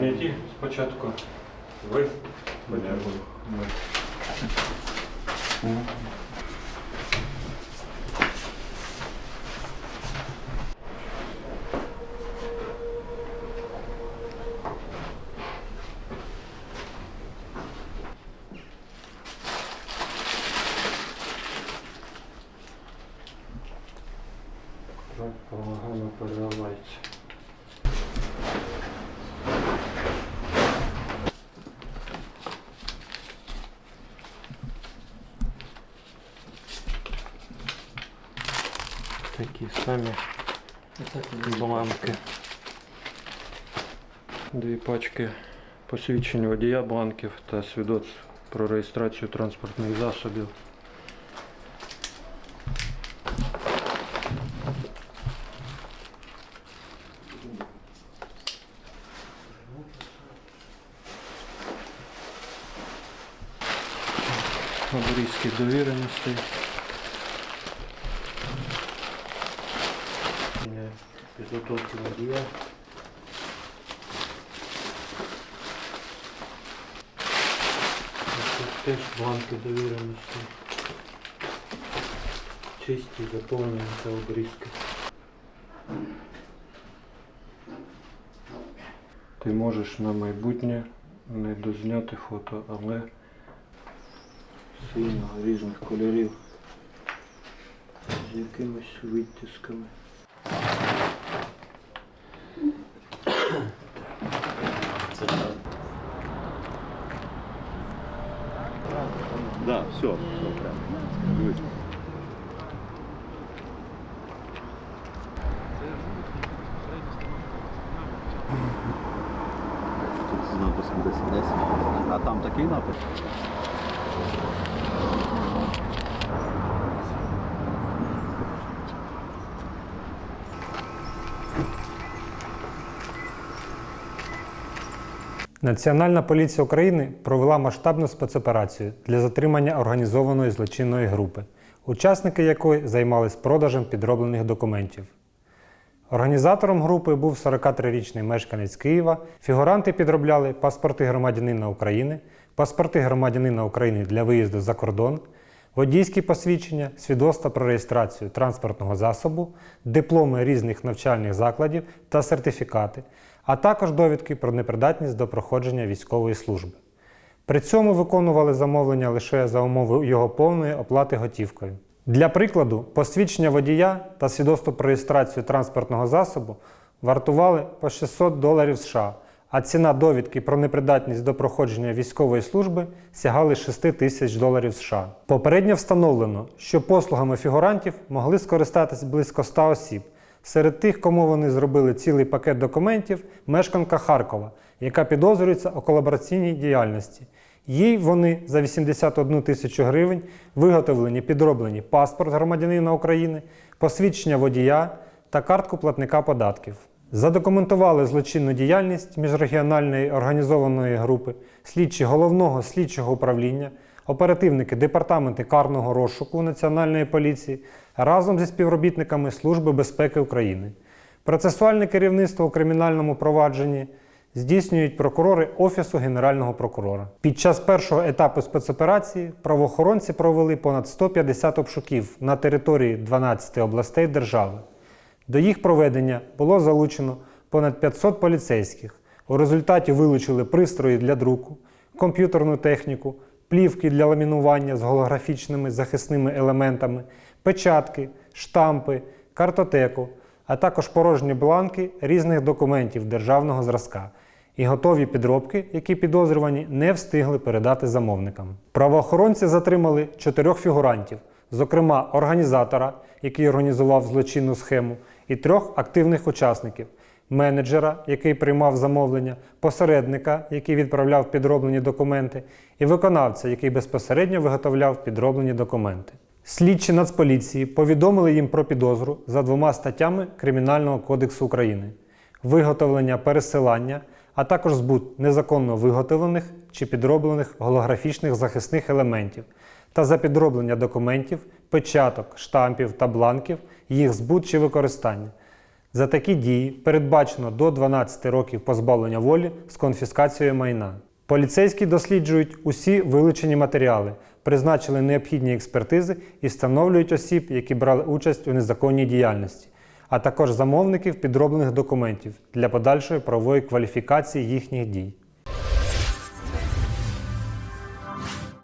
поняті спочатку. Ви. Так, погано переливається. Такі самі бланки. Дві пачки посвідчень водія бланків та свідоцтв про реєстрацію транспортних засобів. Обрізки довіреностей. Підготовки водія. Тут теж бланки довіреності. Чисті, заповнені та обрізки. Ти можеш на майбутнє не дозняти фото, але сильно різних кольорів з якимись відтисками. Да, все, все прям. Дивись. Тут з написом 10 А там такий напис? Національна поліція України провела масштабну спецоперацію для затримання організованої злочинної групи, учасники якої займалися продажем підроблених документів. Організатором групи був 43-річний мешканець Києва. Фігуранти підробляли паспорти громадянина України, паспорти громадянина України для виїзду за кордон, водійські посвідчення, свідоцтва про реєстрацію транспортного засобу, дипломи різних навчальних закладів та сертифікати, а також довідки про непридатність до проходження військової служби. При цьому виконували замовлення лише за умови його повної оплати готівкою. Для прикладу, посвідчення водія та свідоцтво про реєстрацію транспортного засобу вартували по 600 доларів США, а ціна довідки про непридатність до проходження військової служби сягали 6 тисяч доларів США. Попередньо встановлено, що послугами фігурантів могли скористатись близько 100 осіб. Серед тих, кому вони зробили цілий пакет документів, мешканка Харкова, яка підозрюється у колабораційній діяльності. Їй вони за 81 тисячу гривень виготовлені підроблені паспорт громадянина України, посвідчення водія та картку платника податків. Задокументували злочинну діяльність міжрегіональної організованої групи, слідчі головного слідчого управління, оперативники департаменти карного розшуку Національної поліції разом зі співробітниками Служби безпеки України. Процесуальне керівництво у кримінальному провадженні здійснюють прокурори Офісу Генерального прокурора. Під час першого етапу спецоперації правоохоронці провели понад 150 обшуків на території 12 областей держави. До їх проведення було залучено понад 500 поліцейських. У результаті вилучили пристрої для друку, комп'ютерну техніку, плівки для ламінування з голографічними захисними елементами, печатки, штампи, картотеку, а також порожні бланки різних документів державного зразка і готові підробки, які підозрювані не встигли передати замовникам. Правоохоронці затримали чотирьох фігурантів, зокрема організатора, який організував злочинну схему, і трьох активних учасників менеджера, який приймав замовлення, посередника, який відправляв підроблені документи, і виконавця, який безпосередньо виготовляв підроблені документи. Слідчі Нацполіції повідомили їм про підозру за двома статтями Кримінального кодексу України: виготовлення пересилання, а також збут незаконно виготовлених чи підроблених голографічних захисних елементів та за підроблення документів, печаток, штампів та бланків, їх збут чи використання. За такі дії передбачено до 12 років позбавлення волі з конфіскацією майна. Поліцейські досліджують усі вилучені матеріали, призначили необхідні експертизи і встановлюють осіб, які брали участь у незаконній діяльності, а також замовників підроблених документів для подальшої правової кваліфікації їхніх дій.